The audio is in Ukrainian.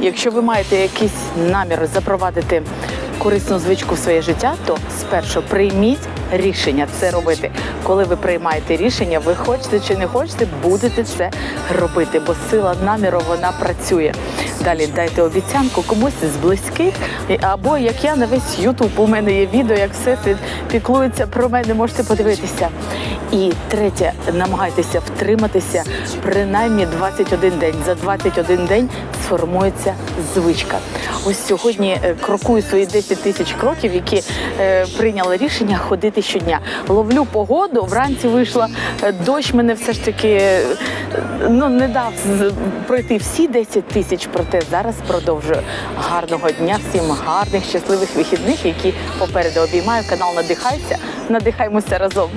Якщо ви маєте якийсь намір запровадити корисну звичку в своє життя, то спершу прийміть рішення це робити. Коли ви приймаєте рішення, ви хочете чи не хочете, будете це робити, бо сила наміру вона працює. Далі дайте обіцянку комусь з близьких, або як я на весь Ютуб, у мене є відео, як все піклується про мене, можете подивитися. І третє, намагайтеся втриматися принаймні 21 день. За 21 день сформується звичка. Ось сьогодні е, крокую свої 10 тисяч кроків, які е, прийняли рішення ходити щодня. Ловлю погоду. Вранці вийшла е, дощ. Мене все ж таки е, ну не дав пройти всі 10 тисяч. Проте зараз продовжую. Гарного дня, всім гарних, щасливих вихідних, які попереду обіймаю. Канал надихайся. Надихаймося разом.